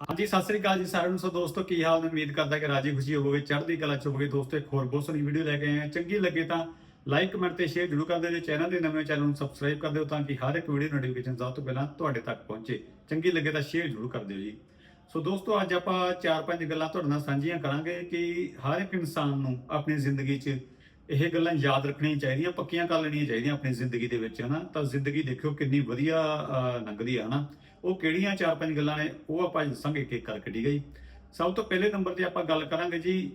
ਹਾਂਜੀ, ਸਤਿ ਸ੍ਰੀ ਅਕਾਲ ਜੀ ਸਾਰਿਆਂ ਨੂੰ। ਸੋ ਦੋਸਤੋ, ਕੀ ਹਾਲ ਨੇ? ਉਮੀਦ ਕਰਦਾ ਕਿ ਰਾਜੀ ਖੁਸ਼ੀ ਹੋਵੋਗੇ, ਚੜ੍ਹਦੀ ਕਲਾ ਚ ਹੋਵੋਗੇ। ਦੋਸਤੋ, ਇੱਕ ਹੋਰ ਬਹੁਤ ਸੋਹਣੀ ਵੀਡੀਓ ਲੈ ਕੇ ਆਏ ਹਾਂ। ਚੰਗੀ ਲੱਗੇ ਤਾਂ ਲਾਈਕ ਕਮੈਂਟ ਤੇ ਸ਼ੇਅਰ ਜ਼ਰੂਰ ਕਰ ਦਿਓ। ਜੇ ਚੈਨਲ ਦੇ ਨਵੇਂ ਚੈਨਲ ਨੂੰ ਸਬਸਕ੍ਰਾਈਬ ਕਰ ਦਿਓ ਤਾਂ ਕਿ ਹਰ ਇੱਕ ਵੀਡੀਓ ਨੋਟੀਫਿਕੇਸ਼ਨ ਸਭ ਤੋਂ ਪਹਿਲਾਂ ਤੁਹਾਡੇ ਤੱਕ ਪਹੁੰਚੇ। ਚੰਗੀ ਲੱਗੇ ਤਾਂ ਸ਼ੇਅਰ ਜ਼ਰੂਰ ਕਰ ਦਿਓ ਜੀ। ਸੋ ਦੋਸਤੋ, ਅੱਜ ਆਪਾਂ ਚਾਰ ਪੰਜ ਗੱਲਾਂ ਤੁਹਾਡੇ ਨਾਲ ਸਾਂਝੀਆਂ ਕਰਾਂਗੇ ਕਿ ਹਰ ਇੱਕ ਇਨਸਾਨ ਨੂੰ ਆਪਣੀ ਜ਼ਿੰਦਗੀ 'ਚ ਇਹ ਗੱਲਾਂ ਯਾਦ ਰੱਖਣੀਆਂ ਚਾਹੀਦੀਆਂ, ਪੱਕੀਆਂ ਕਰ ਲੈਣੀਆਂ ਚਾਹੀਦੀਆਂ ਆਪਣੀ ਜ਼ਿੰਦਗੀ ਦੇ ਵਿੱਚ, ਹਨਾ? ਤਾਂ ਜ਼ਿੰਦਗੀ ਦੇਖਿਓ ਕਿੰਨੀ ਵਧੀਆ ਲੰਘਦੀ ਆ, ਹਨਾ? ਉਹ ਕਿਹੜੀਆਂ ਚਾਰ ਪੰਜ ਗੱਲਾਂ ਨੇ, ਉਹ ਆਪਾਂ ਅੱਜ ਦੱਸਾਂਗੇ ਇੱਕ ਇੱਕ ਕਰ ਕੱਢੀ ਹੈ ਜੀ? ਸਭ ਤੋਂ ਪਹਿਲੇ ਨੰਬਰ ਤੇ ਆਪਾਂ ਗੱਲ ਕਰਾਂਗੇ ਜੀ,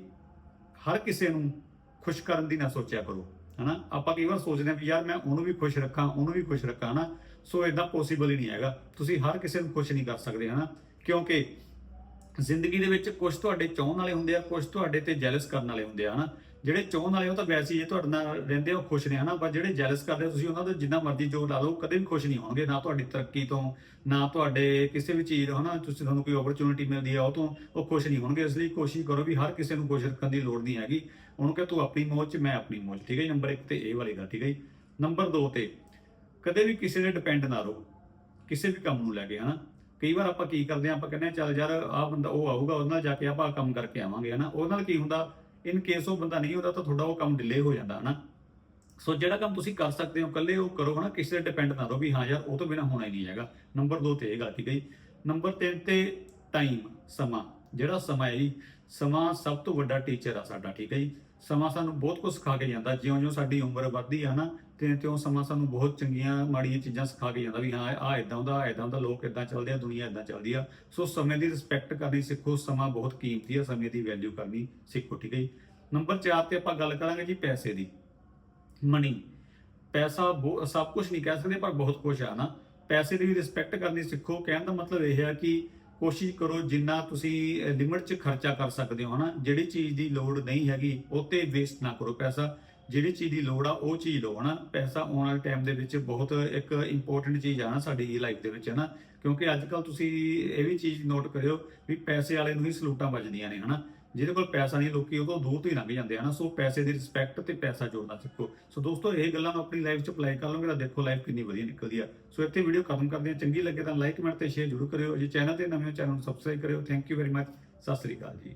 ਹਰ ਕਿਸੇ ਨੂੰ ਖੁਸ਼ ਕਰਨ ਦੀ ਨਾ ਸੋਚਿਆ ਕਰੋ, ਹਨਾ? ਆਪਾਂ ਕਈ ਵਾਰ ਸੋਚਦੇ ਹਾਂ ਵੀ ਯਾਰ ਮੈਂ ਉਹਨੂੰ ਵੀ ਖੁਸ਼ ਰੱਖਾਂ, ਉਹਨੂੰ ਵੀ ਖੁਸ਼ ਰੱਖਾਂ, ਹਨਾ? ਸੋ ਇਦਾਂ ਪੋਸੀਬਲ ਹੀ ਨਹੀਂ ਹੈਗਾ। ਤੁਸੀਂ ਹਰ ਕਿਸੇ ਨੂੰ ਖੁਸ਼ ਨਹੀਂ ਕਰ ਸਕਦੇ, ਹਨਾ? ਕਿਉਂਕਿ ਜ਼ਿੰਦਗੀ ਦੇ ਵਿੱਚ ਕੁਝ ਤੁਹਾਡੇ ਚਾਹਣ ਵਾਲੇ ਹੁੰਦੇ ਆ ਕੁਝ ਤੁਹਾਡੇ ਤੇ ਜੈਲਸ ਕਰਨ ਵਾਲੇ ਹੁੰਦੇ ਆ, ਹਨਾ? ਜਿਹੜੇ ਚਾਹਣ ਵਾਲੇ ਉਹ ਤਾਂ ਵੈਸੇ ਹੀ ਜੇ ਤੁਹਾਡੇ ਨਾਲ ਰਹਿੰਦੇ ਆ, ਉਹ ਖੁਸ਼ ਨੇ ਹਨਾ? ਪਰ ਜਿਹੜੇ ਜੈਲਸ ਕਰਦੇ ਤੁਸੀਂ ਉਹਨਾਂ ਦਾ ਜਿੰਨਾ ਮਰਜ਼ੀ ਜੋਰ ਲਾ ਲਓ ਕਦੇ ਵੀ ਖੁਸ਼ ਨਹੀਂ ਹੋਣਗੇ ਨਾ ਤੁਹਾਡੀ ਤਰੱਕੀ ਤੋਂ ਨਾ ਤੁਹਾਡੇ ਕਿਸੇ ਵੀ ਚੀਜ਼ ਹਨਾ? ਤੁਸੀਂ ਤੁਹਾਨੂੰ ਕੋਈ ਓਪਰਚੁਨਿਟੀ ਮਿਲਦੀ ਹੈ ਉਹ ਤੋਂ ਉਹ ਖੁਸ਼ ਨਹੀਂ ਹੋਣਗੇ ਇਸ ਲਈ ਕੋਸ਼ਿਸ਼ ਕਰੋ ਵੀ ਹਰ ਕਿਸੇ ਨੂੰ ਖੁਸ਼ ਰੱਖਣ ਦੀ ਲੋੜ ਨਹੀਂ ਹੈਗੀ। ਉਹਨੂੰ ਕਿ ਤੂੰ ਆਪਣੀ ਮੌਜ 'ਚ ਮੈਂ ਆਪਣੀ ਮੌਜ ਠੀਕ ਹੈ ਜੀ? ਨੰਬਰ 1 ਤੇ ਇਹ ਵਾਲੀ ਗੱਲ ਠੀਕ ਹੈ ਜੀ? ਨੰਬਰ 2 ਤੇ ਕਦੇ ਵੀ ਕਿਸੇ ਦੇ ਡਿਪੈਂਡ ਨਾ ਰਹੋ ਕਿਸੇ ਵੀ ਕੰਮ ਨੂੰ ਲੈ ਕੇ ਹਨਾ? ਕਈ ਵਾਰ ਆਪਾਂ ਕੀ ਕਰਦੇ ਆ ਆਪਾਂ ਕਹਿੰਦੇ ਆ ਚੱਲ ਯਾਰ ਆਹ ਬੰਦਾ ਉਹ ਆਊਗਾ ਉਹਦੇ ਨਾਲ ਜਾ ਕੇ ਆਪਾਂ ਕੰਮ ਕਰਕੇ ਆਵਾਂਗੇ ਹਨਾ? ਉਹਦੇ ਨਾਲ ਕੀ ਹੁੰਦਾ? ਇਨ ਕੇਸ ਉਹ ਬੰਦਾ ਨਹੀਂ ਹੁੰਦਾ ਤਾਂ ਤੁਹਾਡਾ ਉਹ ਕੰਮ ਡਿਲੇ ਹੋ ਜਾਂਦਾ, ਹਨਾ? ਸੋ ਜਿਹੜਾ ਕੰਮ ਤੁਸੀਂ ਕਰ ਸਕਦੇ ਹੋ, ਇਕੱਲੇ ਉਹ ਕਰੋ, ਹਨਾ? ਕਿਸੇ ਤੇ ਡਿਪੈਂਡ ਨਾ ਰਹੋ ਵੀ ਹਾਂ ਯਾਰ, ਉਹ ਤੋਂ ਬਿਨਾ ਹੋਣਾ ਹੀ ਨਹੀਂ ਹੈਗਾ। ਨੰਬਰ 2 ਤੇ ਇਹ ਗੱਲ ਠੀਕ ਹੈ ਜੀ। ਨੰਬਰ 3 ਤੇ ਟਾਈਮ ਸਮਾਂ। ਜਿਹੜਾ ਸਮਾਂ ਹੈ ਜੀ, ਸਮਾਂ ਸਭ ਤੋਂ ਵੱਡਾ ਟੀਚਰ ਆ ਸਾਡਾ, ਠੀਕ ਹੈ ਜੀ? ਸਮਾਂ ਸਾਨੂੰ ਬਹੁਤ ਕੁਝ ਸਿਖਾ ਕੇ ਜਾਂਦਾ। ਜਿਉਂ-ਜਿਉਂ ਸਾਡੀ ਉਮਰ ਵੱਧਦੀ ਹੈ ਨਾ ਤੇ ਉਹ ਸਮਾਂ ਸਾਨੂੰ ਬਹੁਤ ਚੰਗੀਆਂ, ਮਾੜੀਆਂ ਚੀਜ਼ਾਂ ਸਿਖਾ ਕੇ ਜਾਂਦਾ ਵੀ ਹਾਂ ਆ ਇਦਾਂ ਹੁੰਦਾ ਇਦਾਂ ਦਾ ਲੋਕ ਇਦਾਂ ਚੱਲਦੇ ਆ, ਦੁਨੀਆ ਇਦਾਂ ਚੱਲਦੀ ਆ। ਸੋ ਸਮੇਂ ਦੀ ਰਿਸਪੈਕਟ ਕਰਨੀ ਸਿੱਖੋ, ਸਮਾਂ ਬਹੁਤ ਕੀਮਤੀ ਆ, ਸਮੇਂ ਦੀ ਵੈਲਿਊ ਕਰਨੀ ਸਿੱਖੋ, ਠੀਕ ਹੈ ਜੀ। ਨੰਬਰ 4 ਤੇ ਆਪਾਂ ਗੱਲ ਕਰਾਂਗੇ ਜੀ ਪੈਸੇ ਦੀ। ਮਨੀ ਪੈਸਾ ਬਹੁ- ਸਭ ਕੁਝ ਨਹੀਂ ਕਹਿ ਸਕਦੇ ਪਰ ਬਹੁਤ ਕੁਝ ਆ ਨਾ। ਪੈਸੇ ਦੀ ਵੀ ਰਿਸਪੈਕਟ ਕਰਨੀ ਸਿੱਖੋ। ਕਹਿਣ ਦਾ ਮਤਲਬ ਇਹ ਹੈ ਕਿ ਕੋਸ਼ਿਸ਼ ਕਰੋ ਜਿੰਨਾ ਤੁਸੀਂ ਲਿਮਿਟ 'ਚ ਖਰਚਾ ਕਰ ਸਕਦੇ ਹੋ, ਹਨਾ। ਜਿਹੜੀ ਚੀਜ਼ ਦੀ ਲੋੜ ਨਹੀਂ ਹੈਗੀ, ਉਹ ਤੇ ਵੇਸਟ ਨਾ ਕਰੋ ਪੈਸਾ। ਜਿਹੜੀ ਚੀਜ਼ ਦੀ ਲੋੜ ਆ, ਉਹ ਚੀਜ਼ ਲਓ, ਹਨਾ? ਪੈਸਾ ਆਉਣ ਵਾਲੇ ਟਾਈਮ ਦੇ ਵਿੱਚ ਬਹੁਤ ਇੱਕ ਇੰਪੋਰਟੈਂਟ ਚੀਜ਼ ਆ ਨਾ ਸਾਡੀ ਲਾਈਫ ਦੇ ਵਿੱਚ, ਹਨਾ? ਕਿਉਂਕਿ ਅੱਜ ਕੱਲ ਤੁਸੀਂ ਇਹ ਵੀ ਚੀਜ਼ ਨੋਟ ਕਰਿਓ ਵੀ ਪੈਸੇ ਵਾਲੇ ਨੂੰ ਹੀ ਸਲੂਟਾਂ ਵੱਜਦੀਆਂ ਨੇ, ਹਨਾ? ਜਿਹਦੇ ਕੋਲ ਪੈਸਾ ਨਹੀਂ, ਲੋਕੀ ਉਹ ਤੋਂ ਦੂਰ ਤੋਂ ਹੀ ਲੰਘ ਜਾਂਦੇ ਹਨ? ਸੋ ਪੈਸੇ ਦੀ ਰਿਸਪੈਕਟ ਤੇ ਪੈਸਾ ਜੋੜਨਾ ਸਿੱਖੋ। ਸੋ ਦੋਸਤੋ, ਇਹ ਗੱਲਾਂ ਨੂੰ ਆਪਣੀ ਲਾਈਫ 'ਚ ਅਪਲਾਈ ਕਰ ਲਓਗੇ ਤਾਂ ਦੇਖੋ ਲਾਈਫ ਕਿੰਨੀ ਵਧੀਆ ਨਿਕਲਦੀ ਆ। ਸੋ ਇੱਥੇ ਵੀਡੀਓ ਖਤਮ ਕਰਦੇ ਹਾਂ। ਚੰਗੀ ਲੱਗੇ ਤਾਂ ਲਾਈਕ ਕਮੈਂਟ ਤੇ ਸ਼ੇਅਰ ਜ਼ਰੂਰ ਕਰਿਓ। ਜੇ ਚੈਨਲ ਤੇ ਨਵੇਂ ਚੈਨਲ ਨੂੰ ਸਬਸਕ੍ਰਾਈਬ ਕਰਿਓ। Thank you very much Sat Sri ਅਕਾਲ ਜੀ।